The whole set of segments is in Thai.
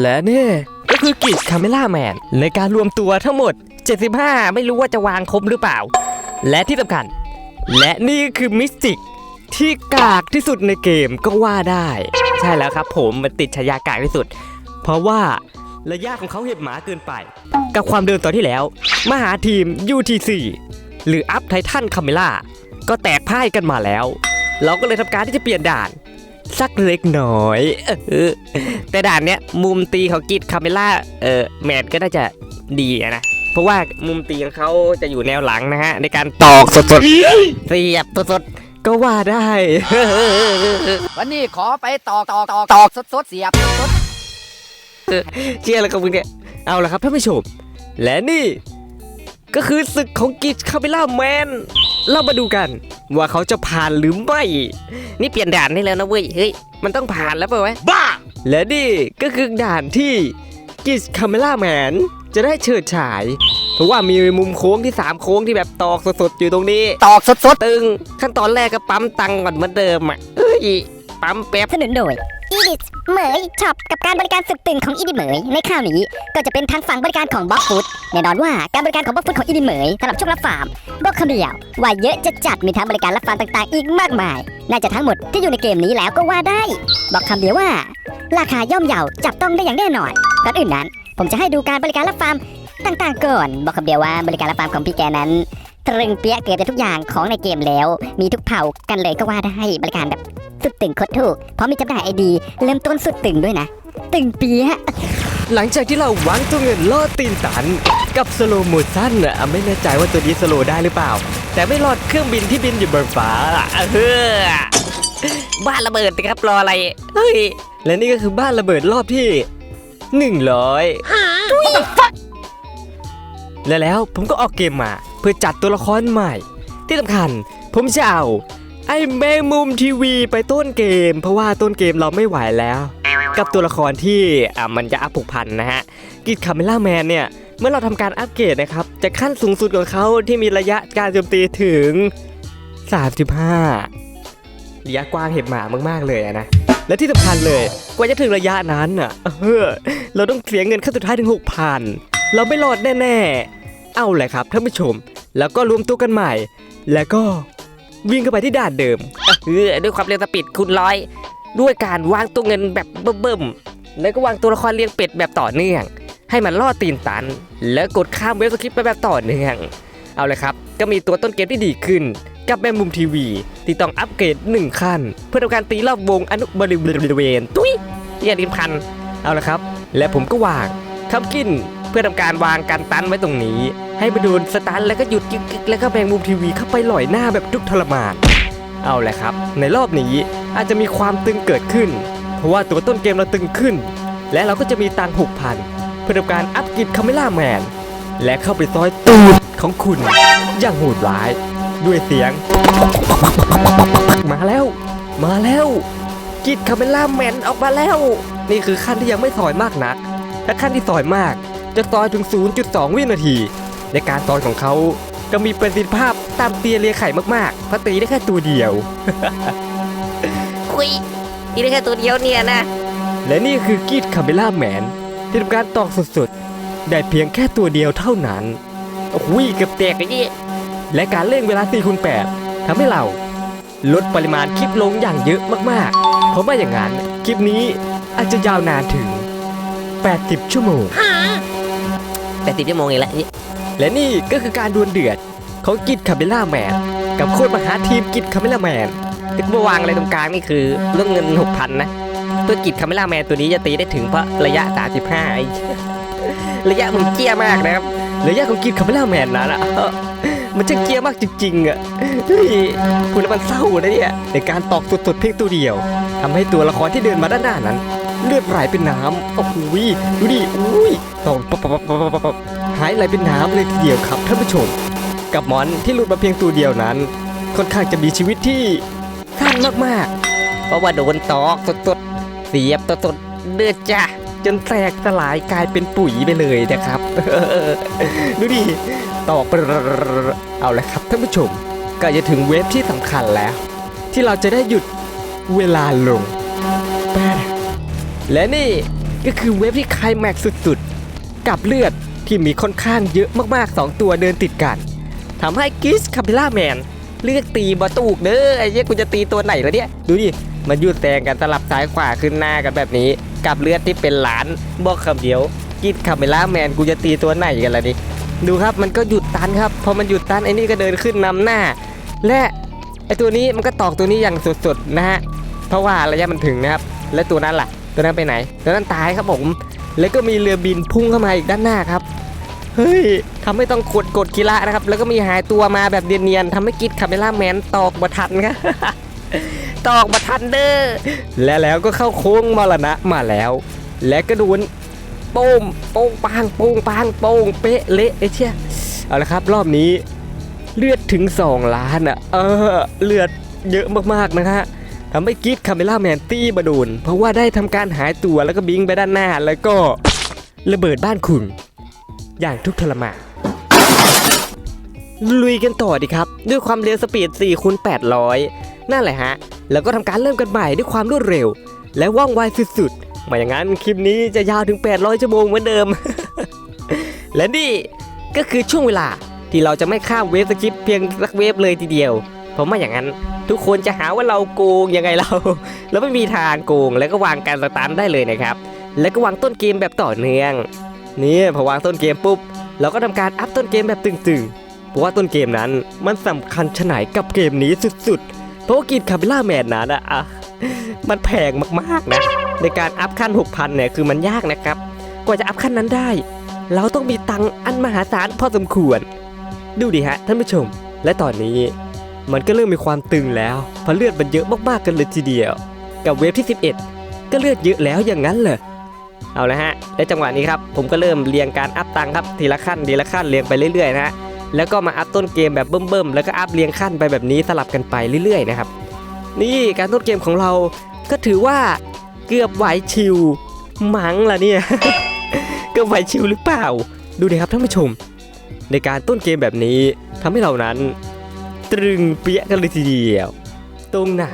และนี่ก็คือกิจคาเมล่าแมนในการรวมตัวทั้งหมด 75 ไม่รู้ว่าจะวางครบหรือเปล่า และที่สำคัญ และนี่คือมิสติกที่กากที่สุดในเกมก็ว่าได้ ใช่แล้วครับผมมันติดฉายากากที่สุด เพราะว่าระยะของเขาเห็บหมาเกินไป กับความเดิมตอนที่แล้ว มหาทีม UTC หรืออัพไททันคาเมล่าก็แตกพ่ายกันมาแล้ว เราก็เลยทำการที่จะเปลี่ยนด่าน สักเล็กน้อยเออแต่ด่านเนี้ยมุมตีของกิจคาเมล่าเออแมนก็น่าจะดีอะนะเพราะว่ามุมตีของเขาจะอยู่แนวหลังนะฮะ ในการตอกสดๆเสียบสดๆก็ว่าได้ วันนี้ขอไปตอกตอกตอกตอกสดสดๆเสียบสดเชื่อแล้วกับมึงเนี่ยเอาละครับท่านผู้ชมและนี่ ก็คือศึกของกิจคาเมล่าแมน เรามาดูกัน ว่าเขาจะผ่านหรือไม่ นี่เปลี่ยนด่านได้แล้วนะเว้ย เฮ้ย มันต้องผ่านแล้วเปล่าวะบ้า และนี่ก็คือด่านที่กิจคาเมล่าแมนจะได้เฉิดฉาย เพราะว่ามีมุมโค้งที่ 3 โค้งที่แบบตอกสดๆอยู่ตรงนี้ๆตอกสดสดตึง ขั้นตอนแรกก็ปั๊มตังค์ก่อนเหมือนเดิมอะเอ้ย ปั๊มแป๊บสนับสนุนโดย อีดิทเหมยช็อปกับการบริการสุดตึงของอีดิเหมยในคราวนี้ก็จะเป็นทางฝั่งบริการของบล็อกฟุตแน่นอนว่าการบริการของบล็อกฟุตของอีดิเหมยสำหรับช่วงรับฟาร์มบอกคำเดียวว่าเยอะจะจัดมีทั้งบริการรับฟาร์มต่างๆ อีกมากมาย น่าจะทั้งหมดที่อยู่ในเกมนี้แล้วก็ว่าได้ บอกคำเดียวว่า ราคาย่อมเยาจับต้องได้อย่างแน่นอนก่อนอื่นนั้น ผมจะให้ดูการบริการรับฟาร์มต่างๆก่อน บอกคำเดียวว่าบริการรับฟาร์มของพี่แกนั้น ตรึงเปี้ยเกือบจะทุกอย่างของในเกมแล้ว มีทุกเผ่ากันเลยก็ว่าได้บริการแบบสุดตึงโคตรถูก เพราะมีจำหน่ายไอดีเริ่มต้นสุดตึงด้วยนะ ตึงเปียะหลังจากที่เราวางตัวเงินล่อตีนตัน กับสโลโมชั่นอะไม่แน่ใจว่าตัวนี้สโลได้หรือเปล่า แต่ไม่รอดเครื่องบินที่บินอยู่บนฟ้าอะเฮ้อบ้านระเบิดสิครับรออะไรเฮ้ยและนี่ก็คือบ้านระเบิดรอบที่100และแล้วผมก็ออกเกมมาเพื่อจัดตัวละครใหม่ ที่สำคัญ ผมจะเอาไอ้แมงมุมทีวีไปต้นเกม เพราะว่าต้นเกมเราไม่ไหวแล้ว กับตัวละครที่อะมันจะอัพผูกพันนะฮะกิจคาเมล่าแมนเนี่ยเมื่อเราทำการอัปเกรดนะครับจะขั้นสูงสุดของเขาที่มีระยะการโจมตีถึง 35 ระยะกว้างเห็บหมามาก ๆ เลยนะ และที่สำคัญเลยกว่าจะถึงระยะนั้นอะเออเราต้องเสียเงินขั้นสุดท้ายถึง 6,000 เราไม่รอดแน่ ๆ เอาแหละครับท่านผู้ชม แล้วก็รวมตัวกันใหม่ แล้วก็วิ่งเข้าไปที่ด่านเดิม เออด้วยความเร็วสปีดคูณร้อย ด้วยการวางตัวเงินแบบเบิ่มๆ แล้วก็วางตัวละครเรียงเป็ดแบบต่อเนื่อง ให้มันล่อตีนตัน แล้วกดข้ามเวฟสคริปต์ไปแบบต่อเนื่อง เอาเลยครับ ก็มีตัวต้นเกมที่ดีขึ้น กับแมมมุมทีวี ที่ต้องอัปเกรดหนึ่งขั้น เพื่อทำการตีรอบวงอนุบริเวณ ตุ้ยเรียดิมพัน เอาละครับ และผมก็วางคำกิน เพื่อทำการวางการตันไว้ตรงนี้ ให้มาโดนสตันแล้วก็หยุดกึกแล้วก็แมงมุมทีวีเข้าไปหล่อยหน้าแบบทุกทรมานเอาแหละครับ ในรอบนี้อาจจะมีความตึงเกิดขึ้น เพราะว่าตัวต้นเกมเราตึงขึ้น และเราก็จะมีตังหกพันเพื่อทำการอัพกิจคาเมล่าแมนและเข้าไปซอยตูดของคุณ อย่างโหดร้าย ด้วยเสียง มาแล้ว มาแล้วกิจคาเมล่าแมนออกมาแล้ว นี่คือขั้นที่ยังไม่ซอยมากนัก และขั้นที่ซอยมาก จะซอยถึง 0.2 วินาที ในการซอยของเขาก็มีประสิทธิภาพตามเตียเลียไข่มากๆเพราะตีได้แค่ตัวเดียว คุยนี่ได้แค่ตัวเดียวเนี่ยนะ และนี่คือกีดคาเมล่าแมนที่ทำการตอกสุดๆ ได้เพียงแค่ตัวเดียวเท่านั้นโอ้โหเกือบแตกเลยนี่และการเล่นเวลา4คูณ8ทำให้เราลดปริมาณคลิปลงอย่างเยอะมากๆ เพราะไม่อย่างนั้น คลิปนี้อาจจะยาวนานถึง 80 ชั่วโมง 80ชั่วโมงเองแหละนี่และนี่ก็คือการดวลเดือดของกิจคาเมล่าแมนกับโคตรมหาทีมกิจคาเมล่าแมนที่มาวางอะไรตรงกลางนี่คือเรื่องเงิน 6,000 นะเพื่อกิจคาเมล่าแมนตัวนี้จะตีได้ถึงเพราะระยะ 35ไอ้ระยะมันเกี้ยมากนะครับระยะของกิจคาเมล่าแมนนั้นอะมันจะเกี้ยมากจริงๆอะเฮ้ยพูดแล้วมันเศร้านะเนี่ยในการตอกสดๆเพียงตัวเดียวทำให้ตัวละครที่เดินมาด้านหน้านั้น เลือดไหลเป็นน้ำโอ้โหดูดิอุ้ยตอกปั๊บปับปับปับปับหายไหลเป็นน้ำเลยทีเดียวครับท่านผู้ชม กับมอนที่หลุดมาเพียงตัวเดียวนั้น ค่อนข้างจะมีชีวิตที่สั้นมากๆ เพราะว่าโดนตอกสดๆเสียบสดๆเลือดจ้ะจนแตกสลายกลายเป็นปุ๋ยไปเลยนะครับ ดูดิตอกเอาละครับท่านผู้ชมก็จะถึงเวฟที่สำคัญแล้ว ที่เราจะได้หยุดเวลาลง และนี่ก็คือเวฟที่คลายแม็กซ์สุดๆ กับเลือดที่มีค่อนข้างเยอะมากๆ 2 ตัวเดินติดกันทำให้กิสคาปิล่าแมนเลือกตีบอตูกเด้อไอ้เหี้ยกูจะตีตัวไหนล้วเนี่ย ดูดิ มันยืดแซงกันสลับซ้ายขวาขึ้นหน้ากันแบบนี้ กับเลือดที่เป็นหลานบอกคำเดียวกิสคาปิล่าแมนกูจะตีตัวไหนกันล่ะดิดูครับมันก็หยุดตันครับพอมันหยุดตันไอ้นี่ก็เดินขึ้นนำหน้า และไอ้ตัวนี้มันก็ตอกตัวนี้อย่างสุดๆนะฮะเพราะว่าระยะมันถึงนะครับ และตัวนั้นล่ะ ตัวนั้นไปไหน ตัวนั้นตายครับผม แล้วก็มีเรือบินพุ่งเข้ามาอีกด้านหน้าครับ เฮ้ยทำให้ต้องกดกดกีฬานะครับ แล้วก็มีหายตัวมาแบบเนียนๆทำให้กิดคาเมล่าแมนตอกบัทันครับตอกบัทันเด้อ และแล้วก็เข้าโค้งมรณะมาแล้ว และก็โดนโป้งโป้งปางโป้งปางโป้งเป๊ะเละไอ้เชี่ยเอาละครับ รอบนี้เลือดถึง 2 ล้านอะ เออ เลือดเยอะมากๆนะฮะ ทำให้กิฟคาเมล่าแมนตี้มาโดนเพราะว่าได้ทำการหายตัวแล้วก็บิงไปด้านหน้าแล้วก็ระเบิดบ้านคุณ อย่างทุกข์ทรมานลุยกันต่อดีครับ ด้วยความเร็วสปีด4คูณ800 นั่นแหละฮะ แล้วก็ทำการเริ่มกันใหม่ด้วยความรวดเร็ว และว่องไวสุดๆไมาอย่างนั้นคลิปนี้จะยาวถึง 800 ชั่วโมงเหมือนเดิม และนี่ก็คือช่วงเวลาที่เราจะไม่ข้ามเวฟสกิปเพียงสักเวฟเลยทีเดียว เพราอย่างนั้นทุกคนจะหาว่าเราโกงยังไงเรา เราไม่มีทางโกงแล้วก็วางการสตาร์ทได้เลยนะครับ แล้วก็วางต้นเกมแบบต่อเนื่อง นี่พอวางต้นเกมปุ๊บ เราก็ทำการอัพต้นเกมแบบตึงๆ เพราะว่าต้นเกมนั้นมันสำคัญชะไหนกับเกมนี้สุดๆ เพราะว่ากินคาบิล่าแมนนั้นอะอะมันแพงมากๆนะ ในการอัพขั้น 6,000เนี่ยคือมันยากนะครับ กว่าจะอัพขั้นนั้นได้ เราต้องมีตังค์อันมหาศาลพอสมควร ดูดิฮะท่านผู้ชม และตอนนี้ มันก็เริ่มมีความตึงแล้วเพราะเลือดมันเยอะมากๆกันเลยทีเดียว กับเวฟที่ 11 ก็เลือดเยอะแล้วอย่างนั้นเหรอเอาละฮะและจังหวะนี้ครับผมก็เริ่มเรียงการอัพตังครับทีละขั้นทีละขั้นเรียงไปเรื่อยๆนะฮะแล้วก็มาอัพต้นเกมแบบเบิ่มๆแล้วก็อัพเรียงขั้นไปแบบนี้สลับกันไปเรื่อยๆนะครับนี่การต้นเกมของเราก็ถือว่าเกือบไหวชิวมั้งล่ะเนี่ยเกือบไหวชิวหรือเปล่า ดูดิครับท่านผู้ชม ในการต้นเกมแบบนี้ทำให้เรานั้น ตรึงเปียะกันเลยทีเดียว ตรงไหน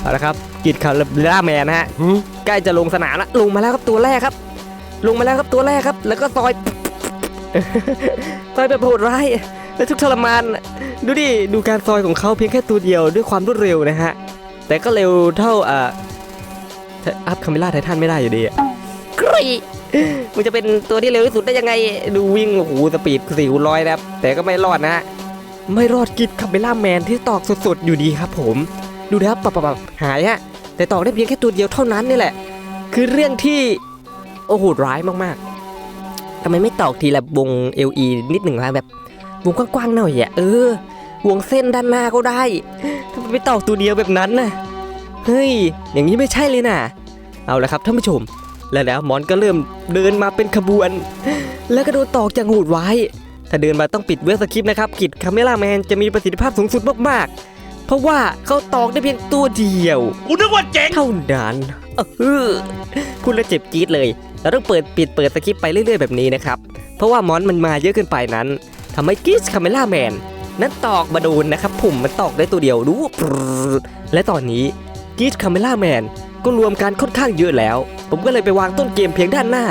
เอาละครับกิดคาร์ล่าแมนนะฮะใกล้จะลงสนามแล้วลงมาแล้วครับตัวแรกครับ ลงมาแล้วครับตัวแรกครับ แล้วก็ซอยซอยแบบโหดร้ายและทุกข์ทรมาน ดูดิดูการซอยของเขาเพียงแค่ตัวเดียวด้วยความรวดเร็วนะฮะแต่ก็เร็วเท่าอ่าอัพคาเมล่าไททันไม่ได้อยู่ดีอะกรีมันจะเป็นตัวที่เร็วที่สุดได้ยังไงดูวิ่งโอ้โหสปีดสี่คูณร้อยนะครับแต่ก็ไม่รอดนะฮะ ไม่รอดกิดคาเมล่าแมนที่ตอกสดๆอยู่ดีครับผม ดูนะครับปับปับหายฮะแต่ตอกได้เพียงแค่ตัวเดียวเท่านั้นนี่แหละ คือเรื่องที่โอ้โหร้ายมากๆทำไมไม่ตอกทีละวง LE นิดหนึ่งล่ะแบบวงกว้างๆหน่อยอะเออ วงเส้นด้านหน้าก็ได้ทำไมไม่ตอกตัวเดียวแบบนั้นน่ะเฮ้ย อย่างนี้ไม่ใช่เลยน่ะ เอาละครับท่านผู้ชม และแล้วมอนก็เริ่มเดินมาเป็นขบวน แล้วก็โดนตอกอย่างโหดร้าย ถ้าเดินมาต้องปิดเวลสคริปต์นะครับกิดคาเมล่าแมนจะมีประสิทธิภาพสูงสุดมากๆ เพราะว่าเขาตอกได้เพียงตัวเดียวกูนึกว่าเจ๋งเท่านั้นเออพูดแล้วเจ็บจี๊ดเลย เราต้องเปิดปิดเปิดสคริปต์ไปเรื่อยๆแบบนี้นะครับ เพราะว่ามอนมันมาเยอะเกินไปนั้นทำให้กิสคาเมล่าแมนนั้นตอกมาโดนนะครับผมมันตอกได้ตัวเดียวดูปรึ๊ดและตอนนี้กิสคาเมล่าแมนก็รวมกันค่อนข้างเยอะแล้ว ผมก็เลยไปวางต้นเกมเพียงด้านหน้า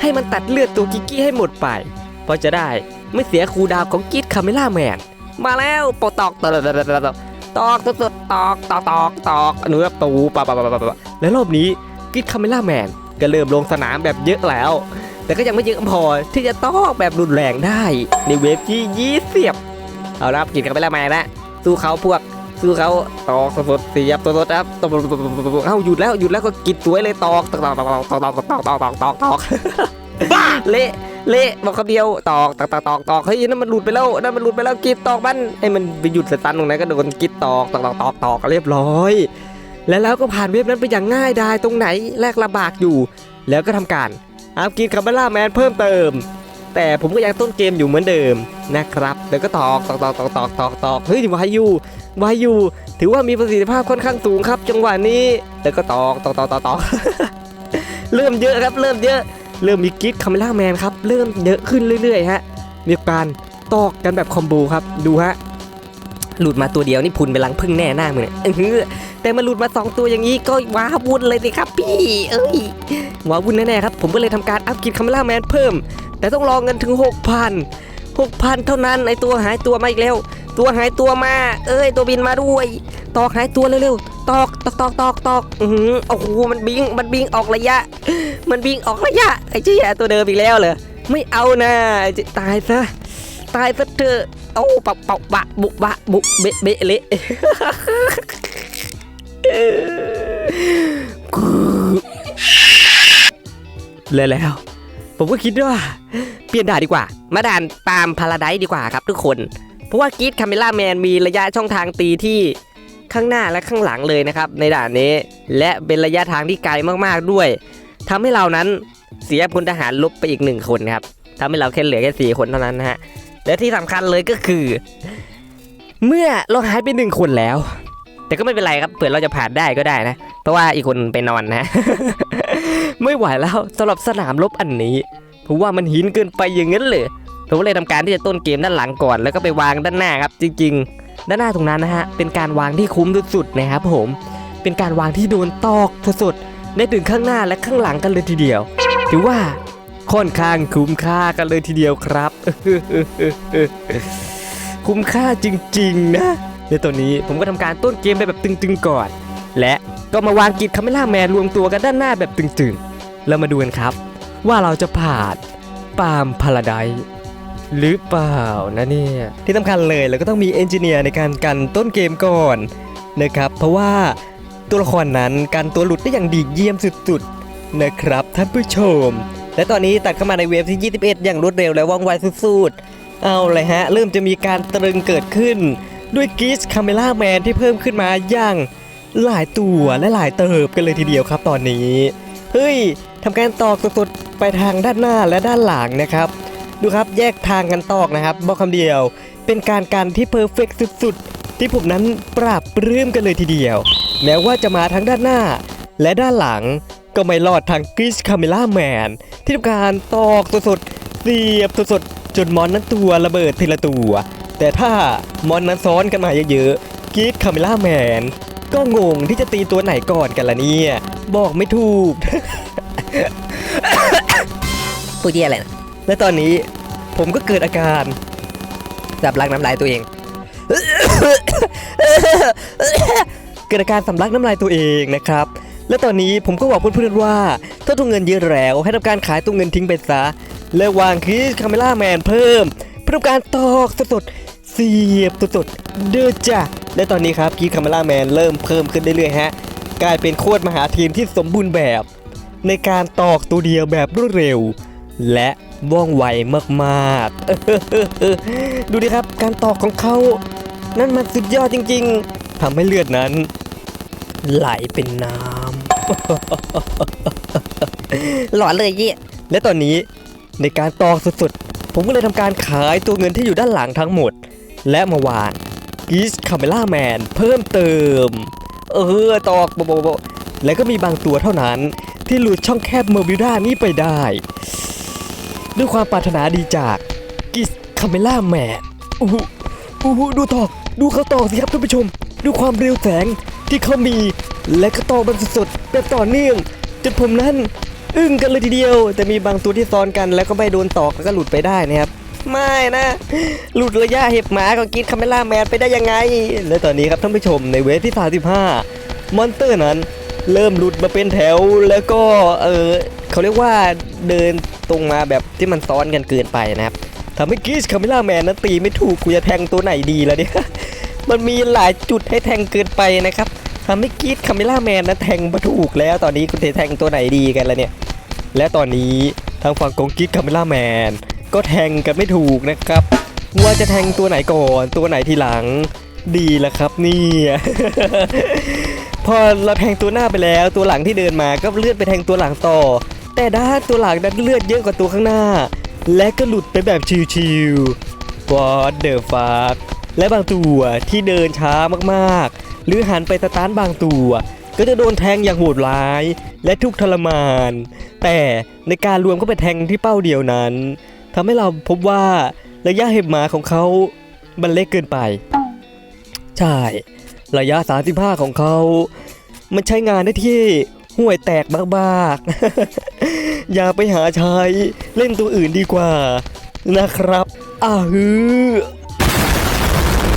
ให้มันตัดเลือดตัวกิกกี้ให้หมดไปเพราะจะได้ ไม่เสียคูดาวของกิสคาเมล่าแมนมาแล้วปอตอกตอกตอกตอกตอกตอกตอกตอกตอกตอกเนื้อตูปะปะปะปะปะและรอบนี้กิดคาเมล่าแมนก็เริ่มลงสนามแบบเยอะแล้ว แต่ก็ยังไม่เยอะพอที่จะตอกแบบรุนแรงได้ในเวฟที่ยี่สิบเอาละกิดคาเมล่าแมนนะสู้เขาพวกสู้เขาตอกสดเสียบสดครับตอกเอ้าหยุดแล้วหยุดแล้วก็กิดสวยเลยตอกตอกตอกตอกตอกตอกตอกตอกตอก บ้าเละเละบอกคำเดียวตอกตอกตอกตอกตอกเฮ้ยนั่นมันหลุดไปแล้วนั่นมันหลุดไปแล้วกิดตอกมันไอ้มันไปหยุดสตันตรงนั้นก็โดนกิดตอกตอกตอกตอกตอกเรียบร้อย แล้วแล้วก็ผ่านเว็บนั้นไปอย่างง่ายดายตรงไหนแลกลำบากอยู่ แล้วก็ทำการอัพกินคาร์บล่าแมนเพิ่มเติม แต่ผมก็ยังต้นเกมอยู่เหมือนเดิมนะครับแล้วก็ตอกตอกตอกตอกตอกตอกตอกเฮ้ยวายูวายูถือว่ามีประสิทธิภาพค่อนข้างสูงครับ จังหวะนี้แล้วก็ตอกตอกตอกตอกตอกเริ่มเยอะครับเริ่มเยอะ เริ่มมีกิ๊กคาเมล่าแมนครับเริ่มเยอะขึ้นเรื่อยๆฮะมีการตอกกันแบบคอมโบครับดูฮะหลุดมาตัวเดียวนี่พุนไปลังพึ่งแน่หน้ามึงเนี่ยอื้ออแต่มันหลุดมาสองตัวอย่างนี้ก็ว้าวุ่นเลยสิครับพี่ เอ้ยว้าวุ่นแน่ๆครับ ผมก็เลยทำการอัพกิจคาเมล่าแมนเพิ่ม แต่ต้องรอเงินถึง 6,000 6,000 เท่านั้นไอตัวหายตัวมาอีกแล้ว ตัวหายตัวมา เอ้ย ตัวบินมาด้วย ตอกหายตัวเร็วๆ ตอกตอกตอกตอกตอกอือโอ้โหมันบิงมันบิงออกระยะ มันบิงออกระยะไอ้เจี๊ยตัวเดิมอีกแล้วเหรอไม่เอานะจะตายซะตายซะเถอะโอ้ปะปะบะบุบะบุเบะเบะเละเลยแล้ว ผมก็คิดว่า เปลี่ยนด่านดีกว่า มาด่านปามพาราไดซ์ดีกว่าครับทุกคน เพราะว่ากีดคาเมล่าแมนมีระยะช่องทางตีที่ ข้างหน้าและข้างหลังเลยนะครับในด่านนี้ และเป็นระยะทางที่ไกลมากๆด้วยทำให้เรานั้นเสียพลทหารลบไปอีกหนึ่งคนครับทำให้เราแค่เหลือแค่สี่คนเท่านั้นนะฮะและที่สำคัญเลยก็คือ เมื่อเราหายไปหนึ่งคนแล้ว แต่ก็ไม่เป็นไรครับเผื่อเราจะผ่านได้ก็ได้นะ เพราะว่าอีกคนไปนอนนะ ไม่ไหวแล้วสำหรับสนามรบอันนี้ผมว่ามันหินเกินไปอย่างนั้นเลยผมเลยทำการที่จะต้นเกมด้านหลังก่อนแล้วก็ไปวางด้านหน้าครับ จริง ๆ ด้านหน้าตรงนั้นนะฮะเป็นการวางที่คุ้มสุดๆนะครับผมเป็นการวางที่โดนตอกสุดๆได้ถึงข้างหน้าและข้างหลังกันเลยทีเดียว ถือว่าค่อนข้างคุ้มค่ากันเลยทีเดียวครับ คุ้มค่าจริงๆนะในตอนนี้ผมก็ทำการต้นเกมไปแบบตึงๆก่อน และก็มาวางกิจคาเมล่าแมนรวมตัวกันด้านหน้าแบบตึงๆ แล้วมาดูกันครับ ว่าเราจะผ่านปามพาราได หรือเปล่านะเนี่ย ที่สำคัญเลยเราก็ต้องมีเอนจิเนียร์ในการกันต้นเกมก่อนนะครับ เพราะว่าตัวละครนั้นกันตัวหลุดได้อย่างดีเยี่ยมสุดๆนะครับท่านผู้ชม และตอนนี้ตัดเข้ามาในเวฟที่ 21 อย่างรวดเร็วและว่องไวสุดๆ เอาเลยฮะ เริ่มจะมีการตรึงเกิดขึ้น ด้วยกิสคาเมล่าแมนที่เพิ่มขึ้นมาอย่างหลายตัวและหลายเติบกันเลยทีเดียวครับตอนนี้ เฮ้ยทำการตอกสดๆไปทางด้านหน้าและด้านหลังนะครับ ดูครับแยกทางกันตอกนะครับบอกคำเดียว เป็นการกันที่เพอร์เฟกสุดๆ ที่ผมนั้นปราบปลื้มกันเลยทีเดียว แม้ว่าจะมาทั้งด้านหน้า และด้านหลังก็ไม่รอดทางกริสคาเมล่าแมนที่ทำการตอกสดๆเสียบสดๆจนมอนนั้นตัวระเบิดทีละตัว แต่ถ้ามอนนั้นซ้อนกันมาเยอะๆกริสคาเมล่าแมนก็งงที่จะตีตัวไหนก่อนกันล่ะเนี่ย บอกไม่ถูกพูดที่อะไรนะ และตอนนี้ผมก็เกิดอาการสับลักน้ำลายตัวเอง เกิดอาการสำลักน้ำลายตัวเองนะครับ และตอนนี้ผมก็บอกเพื่อนๆว่า ถ้าตัวเงินเยอะแล้วให้ทำการขายตัวเงินทิ้งไปซะ และวางคีสคาเมล่าแมนเพิ่มเพื่อทำการตอกสดๆเสียบสดๆเดือจ้ะและตอนนี้ครับคีสคาเมล่าแมนเริ่มเพิ่มขึ้นเรื่อยๆฮะกลายเป็นโคตรมหาทีมที่สมบูรณ์แบบ ในการตอกตัวเดียวแบบรวดเร็ว และว่องไวมากๆ ดูดิครับการตอกของเขา นั่นมันสุดยอดจริงๆทำให้เลือดนั้น ไหลเป็นน้ำหลอนเลยยี่และตอนนี้ในการตอกสุดๆ ผมก็เลยทำการขายตัวเงินที่อยู่ด้านหลังทั้งหมด และมาวางกีสคาเมล่าแมนเพิ่มเติม เออตอกบบบแล้วก็มีบางตัวเท่านั้น ที่หลุดช่องแคบเมอร์บิวด้านี้ไปได้ ด้วยความปรารถนาดีจากกิสคาเมล่าแมนโอ้โหโอ้โหดูต่อดูเขาต่อสิครับท่านผู้ชมดูความเร็วแสงที่เขามี และก็ต่อมันสดๆแบบต่อเนื่องจนผมนั้นอึ้งกันเลยทีเดียว แต่มีบางตัวที่ซ้อนกันแล้วก็ไม่โดนตอกแล้วก็หลุดไปได้นะครับไม่นะ หลุดระยะเห็บหมาของกิสคาเมล่าแมนไปได้ยังไง และตอนนี้ครับท่านผู้ชมในเวฟที่ 35 มอนเตอร์นั้น เริ่มหลุดมาเป็นแถวแล้วก็เออเขาเรียกว่าเดินตรงมาแบบที่มันซ้อนกันเกินไปนะครับทำให้กิสคาเมล่าแมนนั้นตีไม่ถูกกูจะแทงตัวไหนดีแล้วเนี่ยมันมีหลายจุดให้แทงเกินไปนะครับทำให้กิสคาเมล่าแมนนั้นแทงมาถูกแล้วตอนนี้คุณจะแทงตัวไหนดีกันแล้วเนี่ยและตอนนี้ทางฝั่งของกิสคาเมล่าแมนก็แทงกันไม่ถูกนะครับว่าจะแทงตัวไหนก่อนตัวไหนทีหลัง ดีละครับนี่ พอเราแทงตัวหน้าไปแล้ว ตัวหลังที่เดินมาก็เลือดไปแทงตัวหลังต่อ แต่ด้านตัวหลังนั้นเลือดเยอะกว่าตัวข้างหน้า และก็หลุดไปแบบชิวๆ What the fuck และบางตัวที่เดินช้ามากๆ หรือหันไปสตาร์ทบางตัว ก็จะโดนแทงอย่างโหดร้าย และทุกทรมาน แต่ในการรวมก็ไปแทงที่เป้าเดียวนั้นทำให้เราพบว่าระยะเห็บหมาของเขามันเล็กเกินไป ใช่ ระยะ 35 ของเขา มันใช้งานได้ที่ห่วยแตกบากๆ อย่าไปหาใช้เล่นตัวอื่นดีกว่านะครับอ้าฮือ